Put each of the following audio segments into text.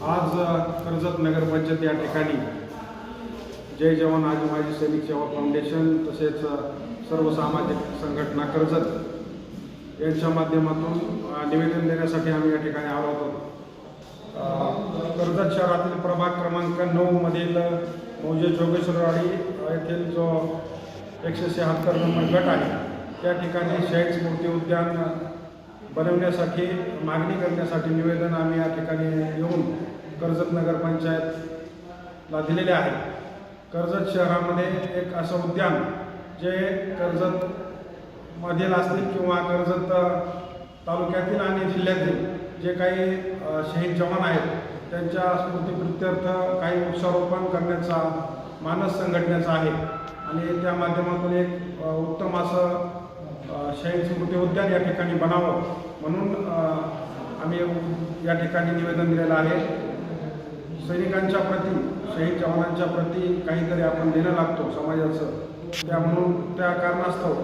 आज कर्जत नगरपंचायत या ठिकाणी जय जवान आज माजी सैनिक सेवा फाउंडेशन तसेच सर्व सामाजिक संघटना कर्जत यांच्या माध्यमातून निवेदन देण्यासाठी आम्ही या ठिकाणी आलो होतो. कर्जत शहरातील प्रभाग क्रमांक नऊमधील मौजे जोगेश्वरवाडी येथील जो एकशे शहात्तर नंबर गट आहे त्या ठिकाणी शहीद स्मृती उद्यान बनवण्यासाठी मागणी करण्यासाठी निवेदन आम्ही या ठिकाणी येऊन कर्जत नगरपंचायतला दिलेले आहे कर्जत शहरामध्ये एक असं उद्यान जे कर्जत मधील असतील किंवा कर्जत तालुक्यातील आणि जिल्ह्यातील जे काही शहीद जवान आहेत त्यांच्या स्मृतीप्रित्यर्थ काही वृक्षारोपण करण्याचा मानस संघटनेचा आहे. आणि त्या माध्यमातून एक उत्तम असं शहीद स्मृती उद्यान या ठिकाणी बनावं म्हणून आम्ही या ठिकाणी निवेदन दिलेलं आहे. सैनिकांच्या प्रती शहीद जवानांच्या प्रती काहीतरी आपण देणं लागतो समाजाचं. त्या म्हणून त्या कारणास्तव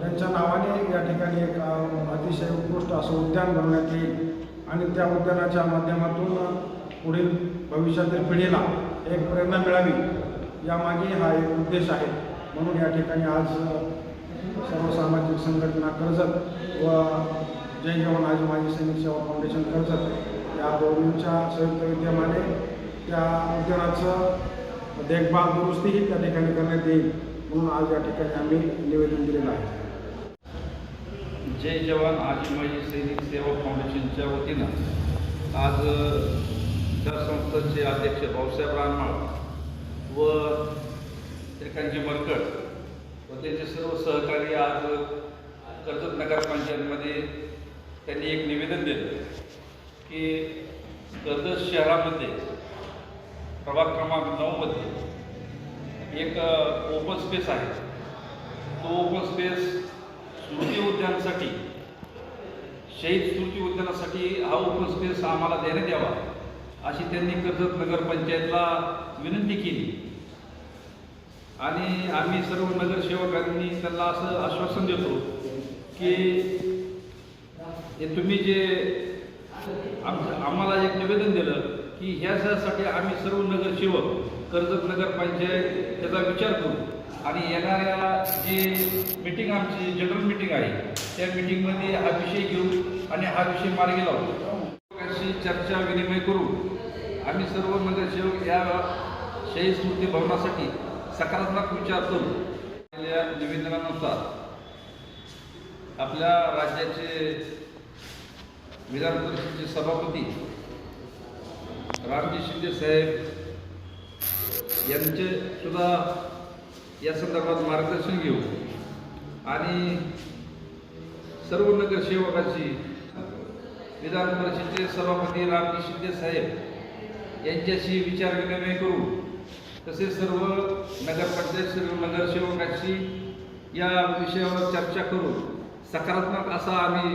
त्यांच्या नावाने या ठिकाणी एक अतिशय उत्कृष्ट असं उद्यान बनवण्यात येईल. आणि त्या उद्यानाच्या माध्यमातून पुढील भविष्यातील पिढीला एक प्रेरणा मिळावी. यामागे हा एक उद्देश आहे. म्हणून या ठिकाणी आज सर्व सामाजिक संघटना कर्जत व जय जवान आज माझी सैनिक सेवा फाउंडेशन कर्जत या दोन्हीच्या संयुक्त विद्यमाने त्या उद्यानाचं देखभाल दुरुस्तीही त्या ठिकाणी करण्यात येईल म्हणून आज या ठिकाणी आम्ही निवेदन दिलेलं आहे. जय जवान आजी सैनिक सेवा फाउंडेशनच्या वतीनं आज त्या संस्थेचे अध्यक्ष भाऊसाहेब रानमाळ व श्रीकांतजी मरकड व त्यांचे सर्व सहकारी आज कर्जत नगरपंचायतमध्ये त्यांनी एक निवेदन दिलं. की कर्जत शहरामध्ये प्रभाग क्रमांक नऊमध्ये एक ओपन स्पेस आहे. तो ओपन स्पेस स्मृती उद्यानासाठी शहीद स्मृती उद्यानासाठी हा ओपन स्पेस आम्हाला देण्यात यावा अशी त्यांनी कर्जत नगरपंचायतला विनंती केली. आणि आम्ही सर्व नगरसेवकांनी त्यांना असं आश्वासन देतो की हे तुम्ही जे आम्हाला एक निवेदन दिलं की ह्यासाठी आम्ही सर्व नगरसेवक कर्जत नगरपंचायत त्याचा विचार करू. आणि येणाऱ्या जी मीटिंग आमची जनरल मीटिंग आहे त्या मीटिंगमध्ये हा विषय घेऊ आणि हा विषय मार्गी लावू. अशी चर्चा विनिमय करू. आम्ही सर्व नगरसेवक या शहीद स्मृती भवनासाठी सकारात्मक विचार करू. निवेदनानुसार आपल्या राज्याचे विधान परिषदेचे सभापती रामजी शिंदे साहेब यांचे सुद्धा या संदर्भात मार्गदर्शन घेऊ आणि सर्व नगरसेवकाची विधान परिषदेचे सभापती रामजी शिंदे साहेब यांच्याशी विचार विनिमय करू तसेच सर्व नगरपंचायत सर्व नगरसेवकाशी या विषयावर चर्चा करू सकारात्मक असा आम्ही